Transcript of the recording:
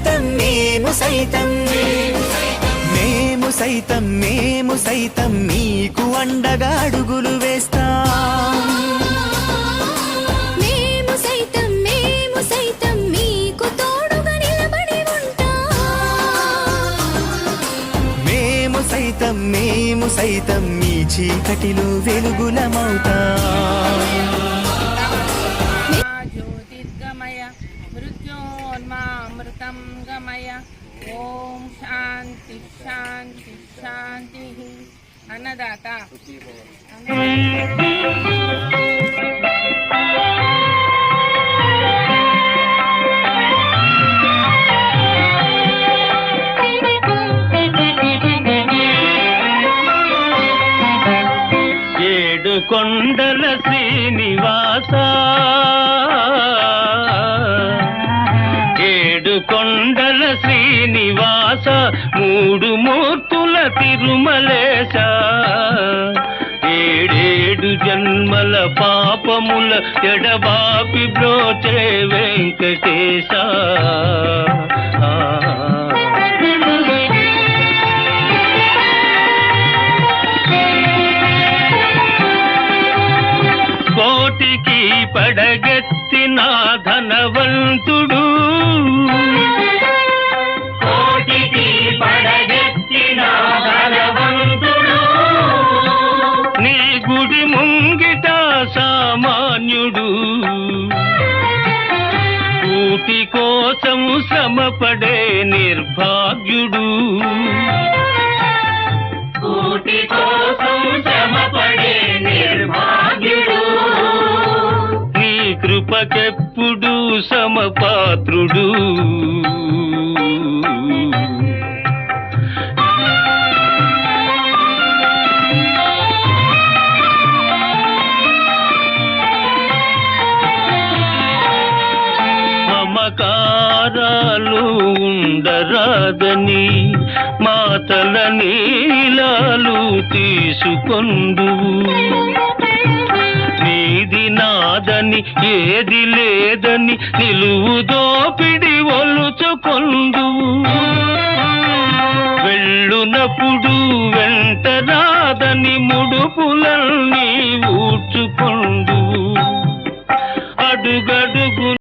మేము సైతం. మేము సైతం మేము సైతం మీకు అండగా అడుగులు వేస్తాం. మేము సైతం మేము సైతం మీకు తోడుగా నిలబడి ఉంటాం. మేము సైతం మేము సైతం మీ చీకటిలో వెలుగులమవుతాం. ఓం శాంతి శాంతి శాంతి. అన్నదాత. ఏడు కొండల శ్రీనివాస. ఏడు కొండల శ్రీనివాస మూడు మూర్తుల తిరుమలేశ. ఏడేడు జన్మల పాపముల ఎడబాపి బ్రోచే వెంకటేశ. పడగెత్తిన ధనవంతుడు నీ గుడి ముంగిట సామాన్యుడు. కూటి కోసము శ్రమపడే నిర్భాగ్యుడు. నాకెప్పుడు సమపాత్రుడు? మమకారాలు ఉండరాదని మాతల నీలాలు తీసుకొందు నీది నా కాదని ఏది లేదని నిలువు దోపిడి ఒలుచుకొందు. వెళ్ళునప్పుడు వెంట రాదని ముడుపుల